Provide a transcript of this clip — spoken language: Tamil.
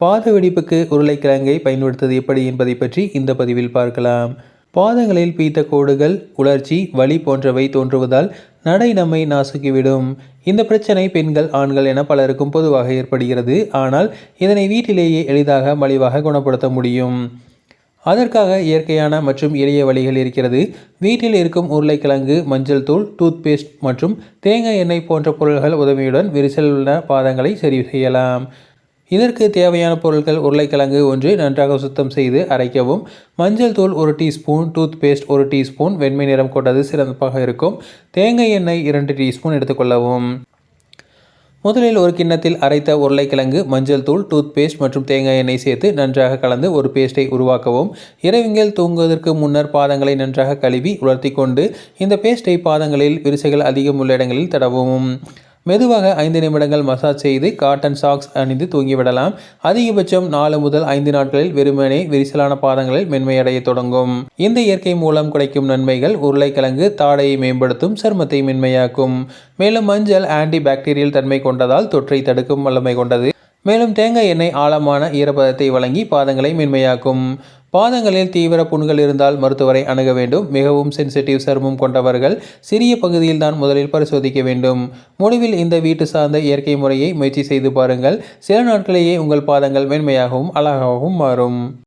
பாத வெடிப்புக்கு உருளைக்கிழங்கை பயன்படுத்துவது எப்படி என்பதை பற்றி இந்த பதிவில் பார்க்கலாம். பாதங்களில் பீத்த கோடுகள் உலர்ச்சி வலி போன்றவை தோன்றுவதால் நடை நம்மை நாசுக்கிவிடும். இந்த பிரச்சனை பெண்கள் ஆண்கள் என பலருக்கும் பொதுவாக ஏற்படுகிறது. ஆனால் இதனை வீட்டிலேயே எளிதாக மலிவாக குணப்படுத்த முடியும். அதற்காக இயற்கையான மற்றும் எளிய வழிகள் இருக்கிறது. வீட்டில் இருக்கும் உருளைக்கிழங்கு மஞ்சள் தூள் டூத் பேஸ்ட் மற்றும் தேங்காய் எண்ணெய் போன்ற பொருள்கள் உதவியுடன் விரிசல் உள்ள பாதங்களை சரி செய்யலாம் இதற்கு தேவையான பொருட்கள் உருளைக்கிழங்கு ஒன்று நன்றாக சுத்தம் செய்து அரைக்கவும். மஞ்சள் தூள் ஒரு டீஸ்பூன் டூத் பேஸ்ட் ஒரு டீஸ்பூன் வெண்மை நிறம் கொண்டது சிறப்பாக இருக்கும். தேங்காய் எண்ணெய் இரண்டு டீஸ்பூன் எடுத்துக்கொள்ளவும். முதலில் ஒரு கிண்ணத்தில் அரைத்த உருளைக்கிழங்கு மஞ்சள் தூள் டூத் பேஸ்ட் மற்றும் தேங்காய் எண்ணெய் சேர்த்து நன்றாக கலந்து ஒரு பேஸ்ட்டை உருவாக்கவும். இரவிங்கள் தூங்குவதற்கு முன்னர் பாதங்களை நன்றாக கழுவி உலர்த்தி கொண்டு இந்த பேஸ்ட்டை பாதங்களில் விரிசைகள் அதிகம் உள்ள இடங்களில் தடவும். மெதுவாக ஐந்து நிமிடங்கள் மசாஜ் செய்து காட்டன் சாக்ஸ் அணிந்து தூங்கிவிடலாம். அதிகபட்சம் நாலு முதல் ஐந்து நாட்களில் வெறுமனே விரிசலான பாதங்களில் மென்மையடைய தொடங்கும். இந்த இயற்கை மூலம் கிடைக்கும் நன்மைகள் உருளைக்கிழங்கு தாடையை மேம்படுத்தும் சருமத்தை மென்மையாக்கும். மேலும் மஞ்சள் ஆன்டி பாக்டீரியல் தன்மை கொண்டதால் தொற்றை தடுக்கும் வல்லமை கொண்டது. மேலும் தேங்காய் எண்ணெய் ஆழமான ஈரப்பதத்தை வழங்கி பாதங்களை மென்மையாக்கும். பாதங்களில் தீவிர புண்கள் இருந்தால் மருத்துவரை அணுக வேண்டும். மிகவும் சென்சிட்டிவ் சருமம் கொண்டவர்கள் சிறிய பகுதியில் தான் முதலில் பரிசோதிக்க வேண்டும். முடிவில் இந்த வீட்டு சார்ந்த இயற்கை முறையை முயற்சி செய்து பாருங்கள். சில நாட்களேயே உங்கள் பாதங்கள் மென்மையாகவும் அழகாகவும் மாறும்.